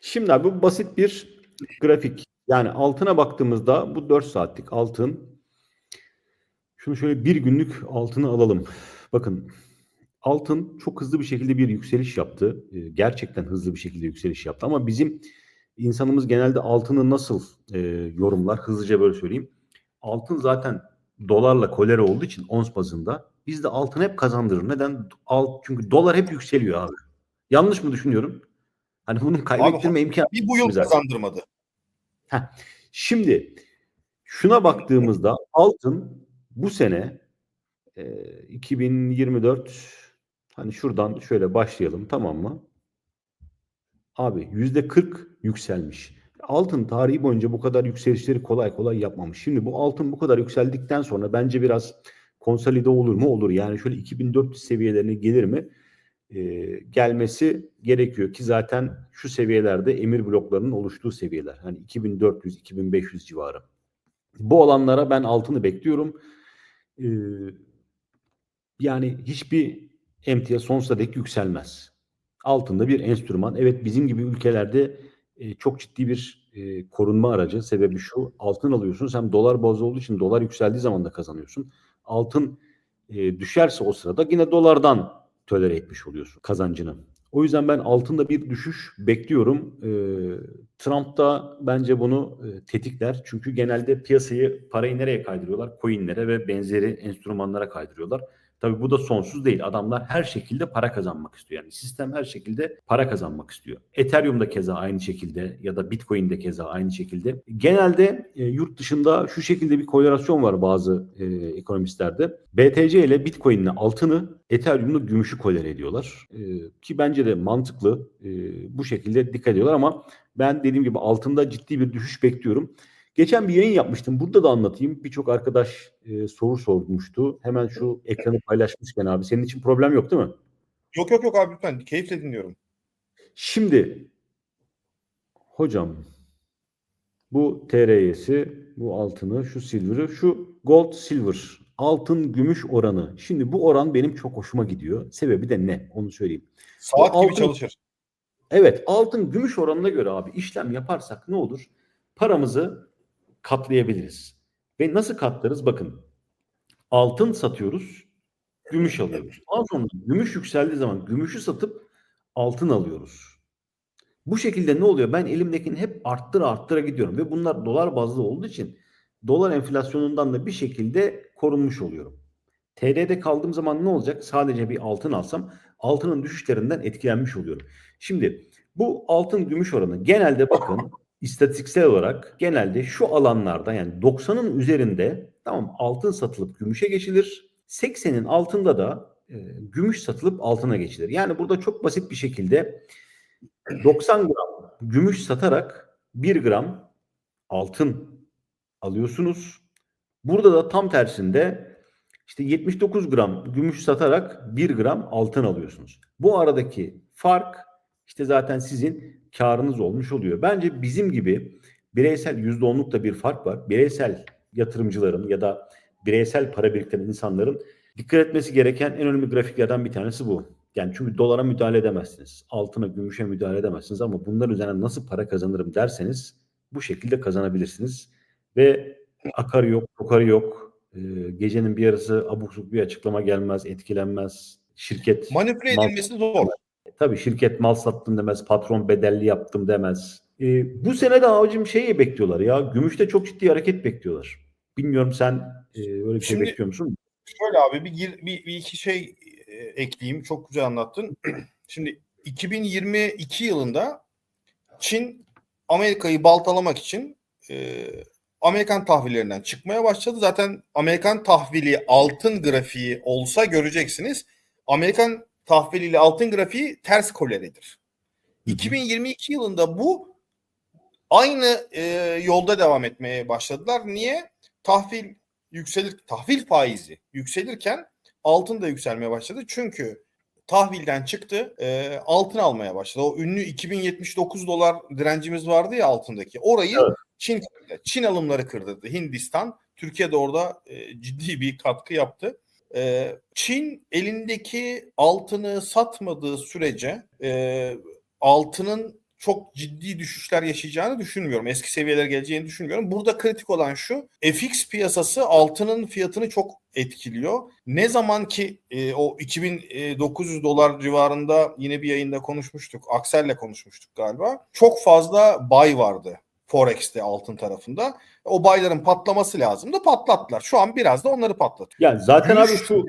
Şimdi abi bu basit bir grafik. Yani altına baktığımızda bu 4 saatlik altın. Şunu şöyle bir günlük altını alalım. Bakın altın çok hızlı bir şekilde bir yükseliş yaptı. Ee, Gerçekten hızlı bir şekilde yükseliş yaptı. Ama bizim insanımız genelde altını nasıl e, yorumlar? Hızlıca böyle söyleyeyim. Altın zaten dolarla kolere olduğu için ons bazında biz de altın hep kazandırır. Neden? Alt, çünkü dolar hep yükseliyor abi. Yanlış mı düşünüyorum? Hani bunun kaybettirme imkanı Bir bu yıl Güzel. kazandırmadı. Şimdi şuna baktığımızda altın bu sene e, 2024 hani şuradan şöyle başlayalım tamam mı? Abi yüzde 40 yükselmiş. Altın tarihi boyunca bu kadar yükselişleri kolay kolay yapmamış. Şimdi bu altın bu kadar yükseldikten sonra bence biraz konsolide olur mu? Olur. Yani şöyle 2400 seviyelerine gelir mi? E, gelmesi gerekiyor ki zaten şu seviyelerde emir bloklarının oluştuğu seviyeler. Hani 2400-2500 civarı. Bu alanlara ben altını bekliyorum. Ee, yani hiçbir emtia sonsuza dek yükselmez. Altında bir enstrüman. Evet bizim gibi ülkelerde e, çok ciddi bir e, korunma aracı. Sebebi şu altın alıyorsun. Sen dolar bazlı olduğu için dolar yükseldiği zaman da kazanıyorsun. Altın e, düşerse o sırada yine dolardan tölere etmiş oluyorsun kazancını. O yüzden ben altında bir düşüş bekliyorum. Ee, Trump da bence bunu e, tetikler. Çünkü genelde piyasayı parayı nereye kaydırıyorlar? Coinlere ve benzeri enstrümanlara kaydırıyorlar. Tabii bu da sonsuz değil. Adamlar her şekilde para kazanmak istiyor. Yani sistem her şekilde para kazanmak istiyor. Ethereum'da keza aynı şekilde ya da Bitcoin'de keza aynı şekilde. Genelde e, yurt dışında şu şekilde bir korelasyon var bazı e, ekonomistlerde. BTC ile Bitcoin ile altını, Ethereum'la gümüşü kolere ediyorlar. E, ki bence de mantıklı. E, bu şekilde dikkat ediyorlar ama ben dediğim gibi altında ciddi bir düşüş bekliyorum. Geçen bir yayın yapmıştım. Burada da anlatayım. Birçok arkadaş e, soru sormuştu. Hemen şu ekranı paylaşmışken abi. Senin için problem yok değil mi? Yok yok yok abi lütfen keyifle dinliyorum. Şimdi hocam bu TRY'si, bu altını, şu silver'ı, şu gold silver, altın gümüş oranı. Şimdi bu oran benim çok hoşuma gidiyor. Sebebi de ne? Onu söyleyeyim. Saat Bu gibi altın- çalışır. Evet altın gümüş oranına göre abi işlem yaparsak ne olur? Paramızı katlayabiliriz. Ve nasıl katlarız? Bakın altın satıyoruz, gümüş alıyoruz. Daha sonra gümüş yükseldiği zaman gümüşü satıp altın alıyoruz. Bu şekilde ne oluyor? Ben elimdekini hep arttıra arttıra gidiyorum ve bunlar dolar bazlı olduğu için dolar enflasyonundan da bir şekilde korunmuş oluyorum. TL'de kaldığım zaman ne olacak? Sadece bir altın alsam altının düşüşlerinden etkilenmiş oluyorum. Şimdi bu altın gümüş oranı genelde bakın istatistiksel olarak genelde şu alanlarda yani 90'ın üzerinde tamam altın satılıp gümüşe geçilir. 80'in altında da e, gümüş satılıp altına geçilir. Yani burada çok basit bir şekilde 90 gram gümüş satarak 1 gram altın alıyorsunuz. Burada da tam tersinde işte 79 gram gümüş satarak 1 gram altın alıyorsunuz. Bu aradaki fark işte zaten sizin karınız olmuş oluyor. Bence bizim gibi bireysel %10'luk da bir fark var. Bireysel yatırımcıların ya da bireysel para biriktiren insanların dikkat etmesi gereken en önemli grafiklerden bir tanesi bu. Yani çünkü dolara müdahale edemezsiniz. Altına, gümüşe müdahale edemezsiniz ama bunların üzerine nasıl para kazanırım derseniz bu şekilde kazanabilirsiniz. Ve akarı yok, kokarı yok. Ee, gecenin bir yarısı abuk subuk bir açıklama gelmez, etkilenmez. Şirket Manipüle mal- edilmesi zor. Tabii şirket mal sattım demez, patron bedelli yaptım demez. Ee, bu sene de abicim şeyi bekliyorlar ya. Gümüşte çok ciddi hareket bekliyorlar. Bilmiyorum sen e, öyle bir şey Şimdi- bekliyor musun? Şöyle abi bir, gir- bir, bir iki şey e, ekleyeyim. Çok güzel anlattın. Şimdi 2022 yılında Çin Amerika'yı baltalamak için e, Amerikan tahvillerinden çıkmaya başladı. Zaten Amerikan tahvili altın grafiği olsa göreceksiniz. Amerikan tahviliyle altın grafiği ters koleredir. 2022 yılında bu aynı e, yolda devam etmeye başladılar. Niye? Tahvil yükselir, tahvil faizi yükselirken altın da yükselmeye başladı. Çünkü tahvilden çıktı, e, altın almaya başladı. O ünlü 2079 dolar direncimiz vardı ya altındaki. Orayı Evet. Çin. Çin alımları kırdırdı. Hindistan, Türkiye de orada e, ciddi bir katkı yaptı. E, Çin elindeki altını satmadığı sürece e, altının çok ciddi düşüşler yaşayacağını düşünmüyorum. Eski seviyelere geleceğini düşünmüyorum. Burada kritik olan şu. FX piyasası altının fiyatını çok etkiliyor. Ne zaman ki e, o 2900 dolar civarında yine bir yayında konuşmuştuk. Aksel'le konuşmuştuk galiba. Çok fazla buy vardı. Forex'te altın tarafında. O bayların patlaması lazımdı. Patlattılar. Şu an biraz da onları patlatıyor. Yani zaten Gümüş- abi şu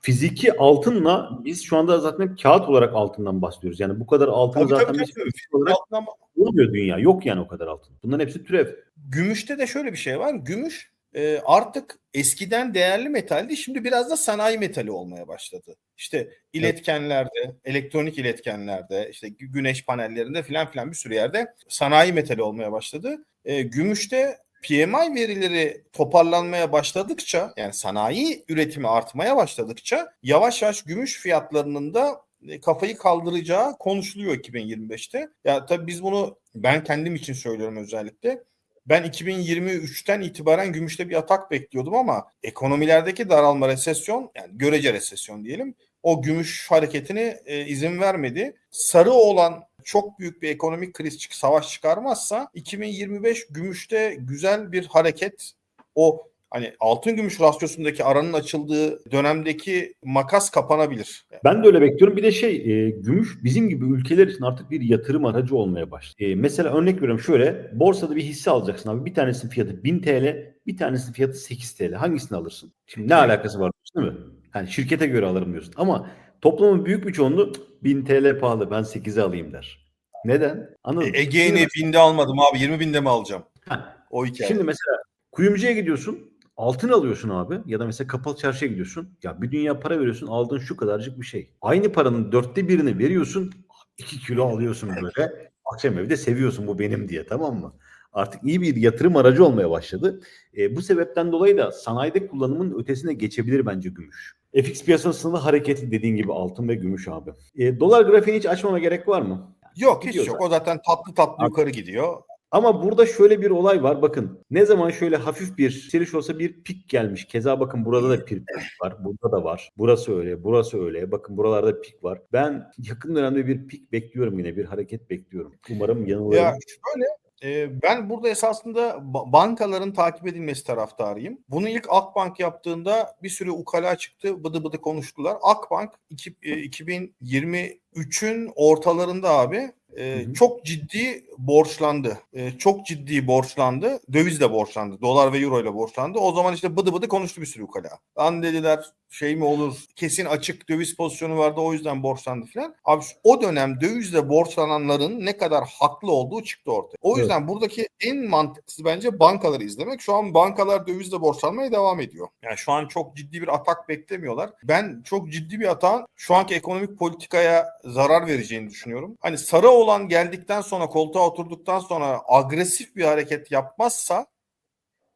fiziki altınla biz şu anda zaten kağıt olarak altından bahsediyoruz. Yani bu kadar altın Tabii, zaten tabii, tabii. olarak Altın ama bulmuyor dünya. Yok yani o kadar altın. Bunların hepsi türev. Gümüşte de şöyle bir şey var. Gümüş e, artık eskiden değerli metaldi. Şimdi biraz da sanayi metali olmaya başladı. İşte iletkenlerde, elektronik iletkenlerde, işte gü- güneş panellerinde filan filan bir sürü yerde sanayi metali olmaya başladı. E, gümüşte PMI verileri toparlanmaya başladıkça yani sanayi üretimi artmaya başladıkça yavaş yavaş gümüş fiyatlarının da e, kafayı kaldıracağı konuşuluyor 2025'te. Ya tabii biz bunu ben kendim için söylüyorum özellikle. Ben 2023'ten itibaren gümüşte bir atak bekliyordum ama ekonomilerdeki daralma resesyon yani görece resesyon diyelim o gümüş hareketine e, izin vermedi. Sarı olan çok büyük bir ekonomik kriz çık savaş çıkarmazsa 2025 gümüşte güzel bir hareket o hani altın gümüş rasyosundaki aranın açıldığı dönemdeki makas kapanabilir. Ben de öyle bekliyorum. Bir de şey e, gümüş bizim gibi ülkeler için artık bir yatırım aracı olmaya başladı. E, mesela örnek veriyorum şöyle borsada bir hisse alacaksın abi. Bir tanesinin fiyatı 1000 TL, bir tanesinin fiyatı 8 TL. Hangisini alırsın? Şimdi ne alakası var değil mi? Yani şirkete göre alırım diyorsun. Ama toplumun büyük bir çoğunluğu "Cık, 1000 TL pahalı ben 8'e alayım der. Neden? Anladın mı? E, Ege'ni binde almadım abi 20 binde mi alacağım? Ha, O hikaye. Şimdi mesela kuyumcuya gidiyorsun. Altın alıyorsun abi ya da mesela kapalı çarşıya gidiyorsun. Ya bir dünya para veriyorsun aldığın şu kadarcık bir şey. Aynı paranın dörtte birini veriyorsun. 2 kilo alıyorsun böyle. Akşam evde seviyorsun bu benim diye tamam mı? Artık iyi bir yatırım aracı olmaya başladı. E, bu sebepten dolayı da sanayide kullanımın ötesine geçebilir bence gümüş. FX piyasasında hareketli dediğin gibi altın ve gümüş abi. E, dolar grafiğini hiç açmama gerek var mı? Yok hiç Gidiyor yok. O zaten tatlı tatlı Abi- yukarı gidiyor. Ama burada şöyle bir olay var. Bakın ne zaman şöyle hafif bir yükseliş olsa bir pik gelmiş. Keza bakın burada da bir pik var. Burada da var. Burası öyle. Burası öyle. Bakın buralarda pik var. Ben yakın dönemde bir pik bekliyorum yine. Bir hareket bekliyorum. Umarım yanılırım. Ya şöyle e, ben burada esasında ba- bankaların takip edilmesi taraftarıyım. Bunu ilk Akbank yaptığında bir sürü ukala çıktı. Bıdı bıdı konuştular. Akbank iki- e, 2023'ün ortalarında abi e, Hı hı. çok ciddi borçlandı. E, çok ciddi borçlandı. Dövizle borçlandı. Dolar ve euro ile borçlandı. O zaman işte bıdı bıdı konuştu bir sürü ukala. Lan dediler şey mi olur kesin açık döviz pozisyonu vardı o yüzden borçlandı falan. Abi o dönem dövizle borçlananların ne kadar haklı olduğu çıktı ortaya. O Evet. yüzden buradaki en mantıklısı bence bankaları izlemek. Şu an bankalar dövizle borçlanmaya devam ediyor. Yani şu an çok ciddi bir atak beklemiyorlar. Ben çok ciddi bir atağın şu anki ekonomik politikaya zarar vereceğini düşünüyorum. Hani sarı olan geldikten sonra koltuğa oturduktan sonra agresif bir hareket yapmazsa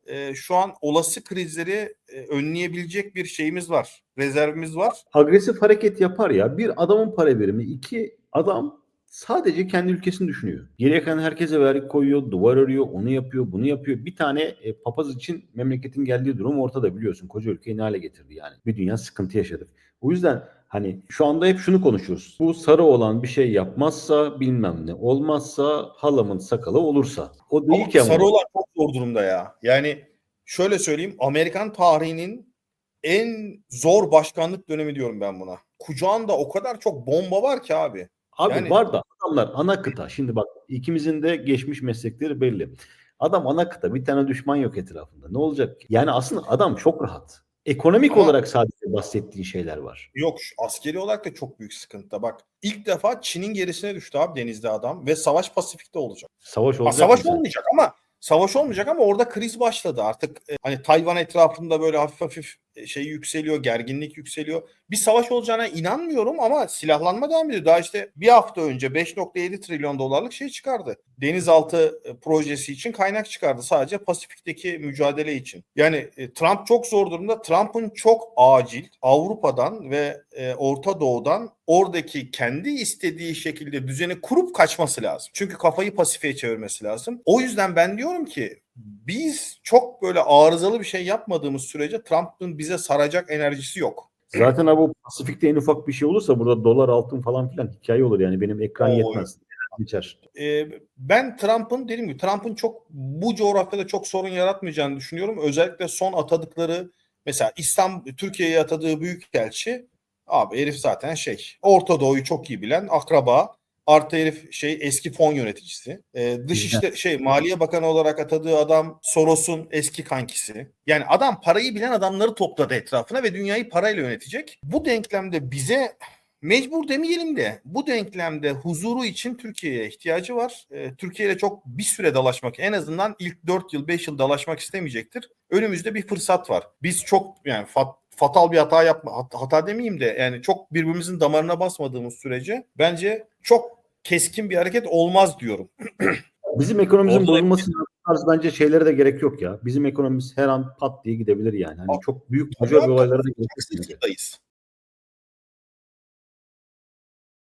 e, şu an olası krizleri e, önleyebilecek bir şeyimiz var. Rezervimiz var. Agresif hareket yapar ya. Bir adamın para birimi. iki adam sadece kendi ülkesini düşünüyor. Geriye kalan herkese vergi koyuyor, duvar örüyor, onu yapıyor, bunu yapıyor. Bir tane e, papaz için memleketin geldiği durum ortada biliyorsun. Koca ülkeyi ne hale getirdi yani. Bir dünya sıkıntı yaşadık. O yüzden hani şu anda hep şunu konuşuyoruz. Bu sarı olan bir şey yapmazsa bilmem ne olmazsa halamın sakalı olursa. O değil Ama ki ama. sarı olan çok zor durumda ya. Yani şöyle söyleyeyim Amerikan tarihinin en zor başkanlık dönemi diyorum ben buna. Kucağında o kadar çok bomba var ki abi. Abi Yani- var da adamlar ana kıta. Şimdi bak ikimizin de geçmiş meslekleri belli. Adam ana kıta. Bir tane düşman yok etrafında. Ne olacak? ki? Yani aslında adam çok rahat. Ekonomik Ama- olarak sadece bahsettiğin şeyler var. Yok askeri olarak da çok büyük sıkıntı. Bak ilk defa Çin'in gerisine düştü abi denizde adam ve savaş Pasifik'te olacak. Savaş Ha, olacak. savaş mı olmayacak ama savaş olmayacak ama orada kriz başladı. Artık e, hani Tayvan etrafında böyle hafif hafif şey yükseliyor, gerginlik yükseliyor. Bir savaş olacağına inanmıyorum ama silahlanma devam ediyor. Daha işte bir hafta önce 5.7 trilyon dolarlık şey çıkardı. Denizaltı e, projesi için kaynak çıkardı sadece Pasifik'teki mücadele için. Yani e, Trump çok zor durumda. Trump'ın çok acil Avrupa'dan ve e, Orta Doğu'dan oradaki kendi istediği şekilde düzeni kurup kaçması lazım. Çünkü kafayı Pasifik'e çevirmesi lazım. O yüzden ben diyorum ki biz çok böyle arızalı bir şey yapmadığımız sürece Trump'ın bize saracak enerjisi yok. Zaten abi o Pasifik'te en ufak bir şey olursa burada dolar altın falan filan hikaye olur yani benim ekran Oo, yetmez. geçer. Ee, ben Trump'ın dediğim gibi Trump'ın çok bu coğrafyada çok sorun yaratmayacağını düşünüyorum. Özellikle son atadıkları mesela İstanbul Türkiye'ye atadığı büyükelçi abi herif zaten şey Orta Doğu'yu çok iyi bilen akraba artı herif şey eski fon yöneticisi. Ee, dış işte şey Maliye Bakanı olarak atadığı adam Soros'un eski kankisi. Yani adam parayı bilen adamları topladı etrafına ve dünyayı parayla yönetecek. Bu denklemde bize Mecbur demeyelim de bu denklemde huzuru için Türkiye'ye ihtiyacı var. Ee, Türkiye ile çok bir süre dalaşmak en azından ilk 4 yıl 5 yıl dalaşmak istemeyecektir. Önümüzde bir fırsat var. Biz çok yani fat- fatal bir hata yapma hat- hata demeyeyim de yani çok birbirimizin damarına basmadığımız sürece bence çok keskin bir hareket olmaz diyorum. Bizim ekonomimizin bozulması tarzı bence şeylere de gerek yok ya. Bizim ekonomimiz her an pat diye gidebilir yani. Hani çok büyük Tabii, olaylara da gerek yok.